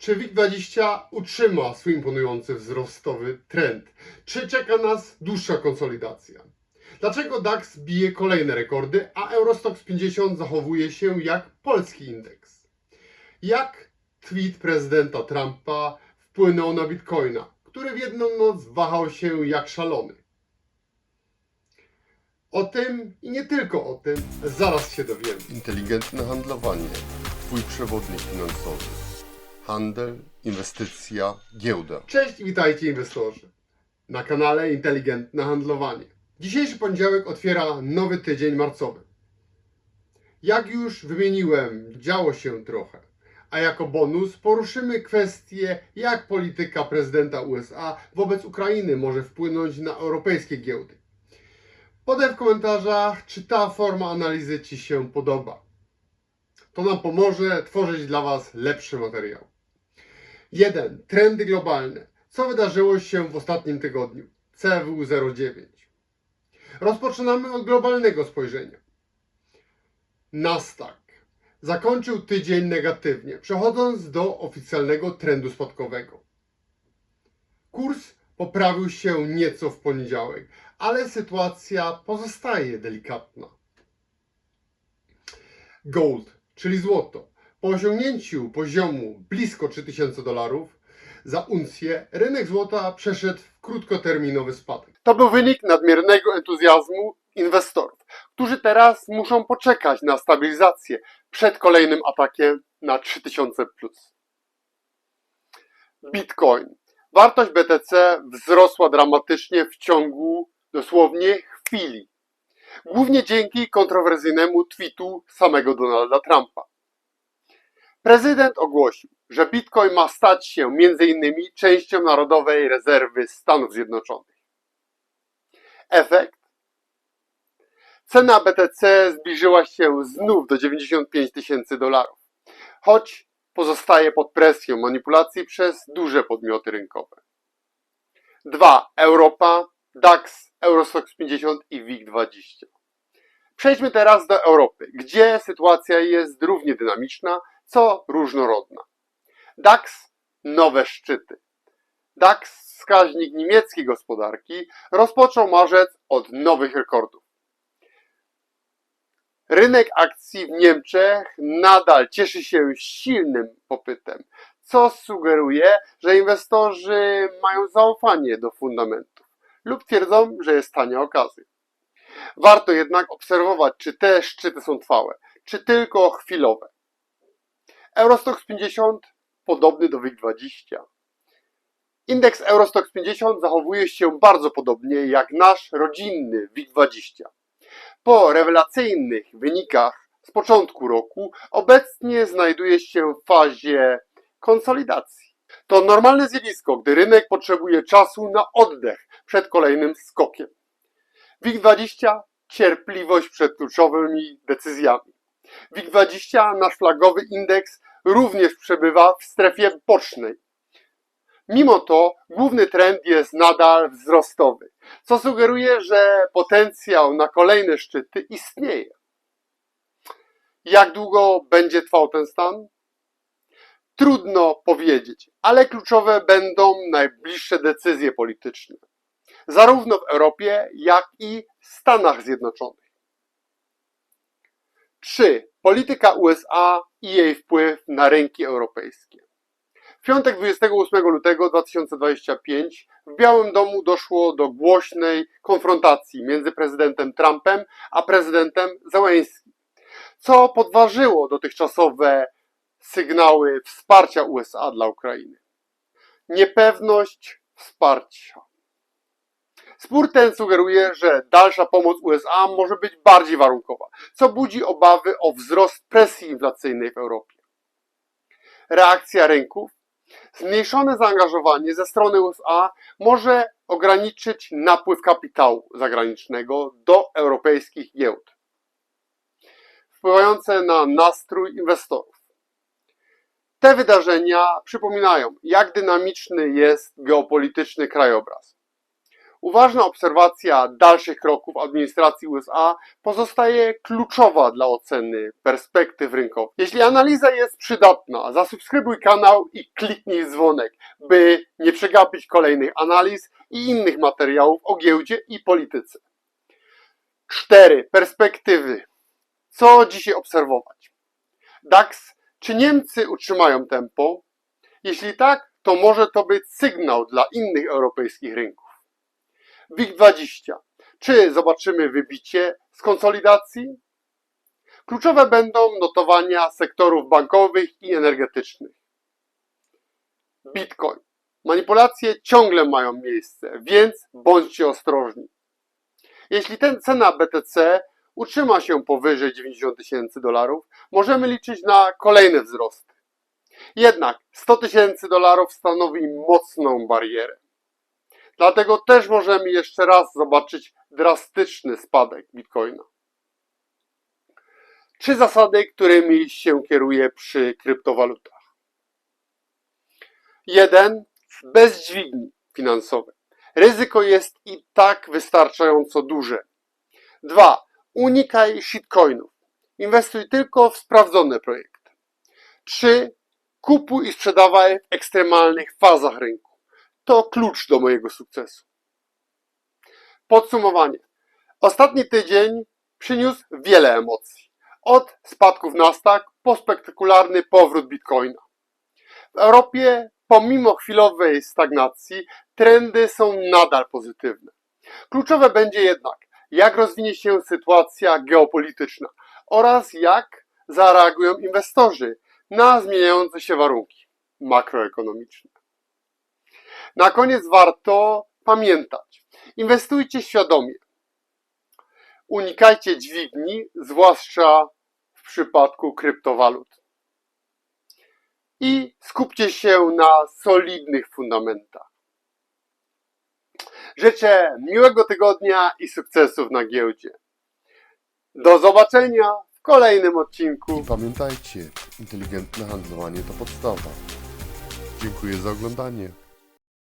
Czy WIG20 utrzyma swój imponujący wzrostowy trend? Czy czeka nas dłuższa konsolidacja? Dlaczego DAX bije kolejne rekordy, a Eurostox 50 zachowuje się jak polski indeks? Jak tweet prezydenta Trumpa wpłynął na Bitcoina, który w jedną noc wahał się jak szalony? O tym i nie tylko o tym zaraz się dowiemy. Inteligentne handlowanie. Twój przewodnik finansowy. Handel, inwestycja, giełda. Cześć i witajcie inwestorzy na kanale Inteligentne Handlowanie. Dzisiejszy poniedziałek otwiera nowy tydzień marcowy. Jak już wymieniłem, działo się trochę, a jako bonus poruszymy kwestię, jak polityka prezydenta USA wobec Ukrainy może wpłynąć na europejskie giełdy. Podaj w komentarzach, czy ta forma analizy Ci się podoba. To nam pomoże tworzyć dla Was lepszy materiał. 1. Trendy globalne. Co wydarzyło się w ostatnim tygodniu? CW09. Rozpoczynamy od globalnego spojrzenia. Nasdaq zakończył tydzień negatywnie, przechodząc do oficjalnego trendu spadkowego. Kurs poprawił się nieco w poniedziałek, ale sytuacja pozostaje delikatna. Gold, czyli złoto, po osiągnięciu poziomu blisko 3000 dolarów za uncję, rynek złota przeszedł w krótkoterminowy spadek. To był wynik nadmiernego entuzjazmu inwestorów, którzy teraz muszą poczekać na stabilizację przed kolejnym atakiem na 3000. Bitcoin. Wartość BTC wzrosła dramatycznie w ciągu dosłownie chwili. Głównie dzięki kontrowersyjnemu tweetu samego Donalda Trumpa. Prezydent ogłosił, że Bitcoin ma stać się m.in. częścią Narodowej Rezerwy Stanów Zjednoczonych. Efekt? Cena BTC zbliżyła się znów do 95 tysięcy dolarów, choć pozostaje pod presją manipulacji przez duże podmioty rynkowe. 2. Europa, DAX, Eurostox 50 i WIG20. Przejdźmy teraz do Europy, gdzie sytuacja jest równie dynamiczna, co różnorodna. DAX nowe szczyty. DAX, wskaźnik niemieckiej gospodarki, rozpoczął marzec od nowych rekordów. Rynek akcji w Niemczech nadal cieszy się silnym popytem, co sugeruje, że inwestorzy mają zaufanie do fundamentów lub twierdzą, że jest tania okazja. Warto jednak obserwować, czy te szczyty są trwałe, czy tylko chwilowe. Eurostox 50 podobny do WIG20. Indeks Eurostox 50 zachowuje się bardzo podobnie jak nasz rodzinny WIG20. Po rewelacyjnych wynikach z początku roku obecnie znajduje się w fazie konsolidacji. To normalne zjawisko, gdy rynek potrzebuje czasu na oddech przed kolejnym skokiem. WIG20 cierpliwość przed kluczowymi decyzjami. WIG20, nasz flagowy indeks, również przebywa w strefie bocznej. Mimo to główny trend jest nadal wzrostowy, co sugeruje, że potencjał na kolejne szczyty istnieje. Jak długo będzie trwał ten stan? Trudno powiedzieć, ale kluczowe będą najbliższe decyzje polityczne, zarówno w Europie, jak i Stanach Zjednoczonych. 3. Polityka USA i jej wpływ na rynki europejskie. W piątek 28 lutego 2025 w Białym Domu doszło do głośnej konfrontacji między prezydentem Trumpem a prezydentem Zełenskim, co podważyło dotychczasowe sygnały wsparcia USA dla Ukrainy. Niepewność wsparcia. Spór ten sugeruje, że dalsza pomoc USA może być bardziej warunkowa, co budzi obawy o wzrost presji inflacyjnej w Europie. Reakcja rynków. Zmniejszone zaangażowanie ze strony USA może ograniczyć napływ kapitału zagranicznego do europejskich giełd, wpływające na nastrój inwestorów. Te wydarzenia przypominają, jak dynamiczny jest geopolityczny krajobraz. Uważna obserwacja dalszych kroków administracji USA pozostaje kluczowa dla oceny perspektyw rynkowych. Jeśli analiza jest przydatna, zasubskrybuj kanał i kliknij dzwonek, by nie przegapić kolejnych analiz i innych materiałów o giełdzie i polityce. 4. Perspektywy. Co dzisiaj obserwować? DAX, czy Niemcy utrzymają tempo? Jeśli tak, to może to być sygnał dla innych europejskich rynków. WIG20. Czy zobaczymy wybicie z konsolidacji? Kluczowe będą notowania sektorów bankowych i energetycznych. Bitcoin. Manipulacje ciągle mają miejsce, więc bądźcie ostrożni. Jeśli ten cena BTC utrzyma się powyżej 90 tysięcy dolarów, możemy liczyć na kolejne wzrosty. Jednak 100 tysięcy dolarów stanowi mocną barierę. Dlatego też możemy jeszcze raz zobaczyć drastyczny spadek Bitcoina. Trzy zasady, którymi się kieruję przy kryptowalutach. Jeden, bez dźwigni finansowej. Ryzyko jest i tak wystarczająco duże. Dwa, unikaj shitcoinów. Inwestuj tylko w sprawdzone projekty. Trzy, kupuj i sprzedawaj w ekstremalnych fazach rynku. To klucz do mojego sukcesu. Podsumowanie. Ostatni tydzień przyniósł wiele emocji. Od spadków Nasdaq po spektakularny powrót Bitcoina. W Europie, pomimo chwilowej stagnacji, trendy są nadal pozytywne. Kluczowe będzie jednak, jak rozwinie się sytuacja geopolityczna oraz jak zareagują inwestorzy na zmieniające się warunki makroekonomiczne. Na koniec warto pamiętać, inwestujcie świadomie. Unikajcie dźwigni, zwłaszcza w przypadku kryptowalut. I skupcie się na solidnych fundamentach. Życzę miłego tygodnia i sukcesów na giełdzie. Do zobaczenia w kolejnym odcinku. Pamiętajcie, inteligentne handlowanie to podstawa. Dziękuję za oglądanie.